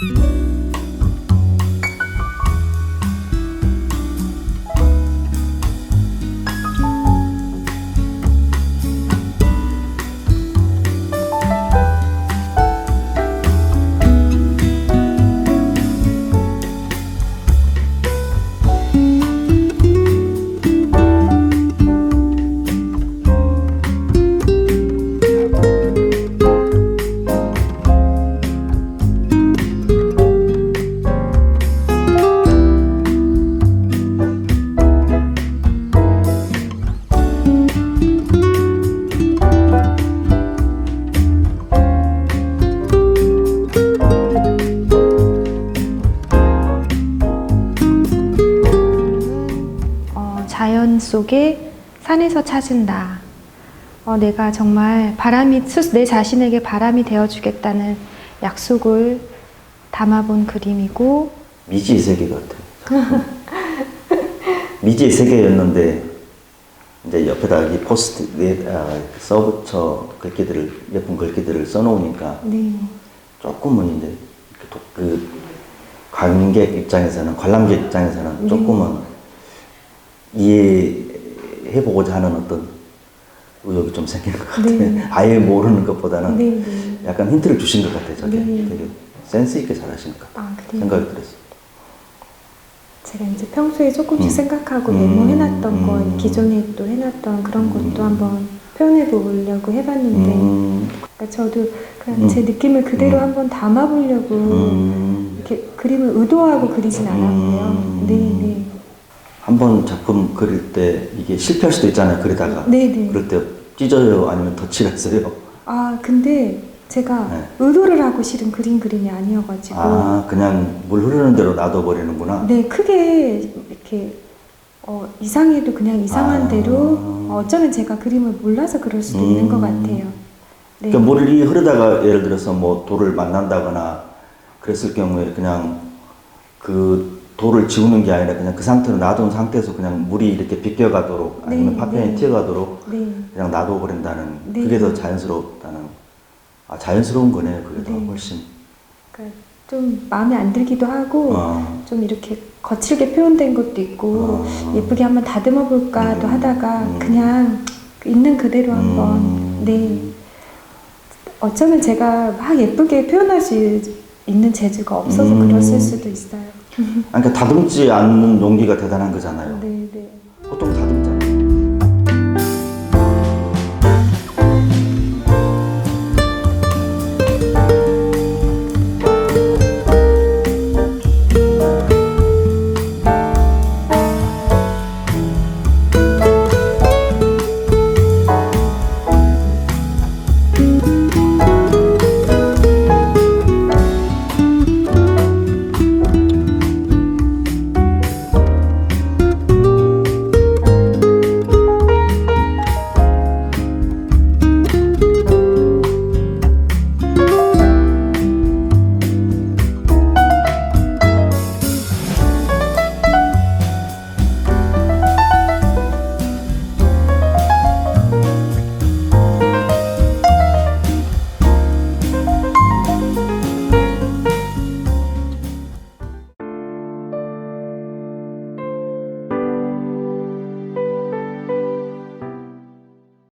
어, 자연 속에 산에서 찾은다. 어, 내가 정말 바람이 스- 내 자신에게 바람이 되어주겠다는 약속을 담아본 그림이고 미지의 세계 같아요. 미지의 세계였는데 이제 옆에다 이 포스트 네, 아, 써붙여 글귀들을 예쁜 글귀들을 써놓으니까 네, 조금은 이제 도- 그 관객 입장에서는 관람객 입장에서는 조금은 이해해보고자 하는 어떤 의욕이 좀 생긴 것 같아요. 네. 아예 모르는 것보다는 네, 네. 약간 힌트를 주신 것 같아요. 저게 네. 되게 센스 있게 잘하신 것 같아요. 아, 그래요? 생각이 들었어요. 제가 이제 평소에 조금씩 음. 생각하고 음. 메모해놨던 거 음. 기존에 또 해놨던 그런 음. 것도 한번 표현해 보려고 해봤는데 음, 그러니까 저도 그냥 음. 제 느낌을 그대로 음. 한번 담아보려고 음. 이렇게 그림을 의도하고 그리진 않았고요. 음. 네, 네. 한 번 작품 그릴 때 이게 실패할 수도 있잖아요. 그리다가 네, 네. 그럴 때 찢어요, 아니면 덧칠했어요. 아 근데 제가 네. 의도를 하고 실은 그린 그림이 아니어가지고 아, 그냥 물 흐르는 대로 놔둬버리는구나. 네 크게 이렇게 어, 이상해도 그냥 이상한 아. 대로 어, 어쩌면 제가 그림을 몰라서 그럴 수도 있는 음. 것 같아요. 네. 그러니까 물이 흐르다가 예를 들어서 뭐 돌을 만난다거나 그랬을 경우에 그냥 그 돌을 지우는 게 아니라 그냥 그 상태로 놔둔 상태에서 그냥 물이 이렇게 비껴가도록 아니면 네, 파편이 네. 튀어가도록 네. 그냥 놔둬버린다는 네. 그게 더 자연스럽다는 아 자연스러운 거네요 그게 더 네. 훨씬 그러니까 좀 마음에 안 들기도 하고 어. 좀 이렇게 거칠게 표현된 것도 있고 어. 예쁘게 한번 다듬어 볼까도 음. 하다가 음. 그냥 있는 그대로 한번 음. 네 어쩌면 제가 막 예쁘게 표현할 수 있는 재주가 없어서 음. 그랬을 수도 있어요. 그러니까 다듬지 않는 용기가 대단한 거잖아요 네, 네.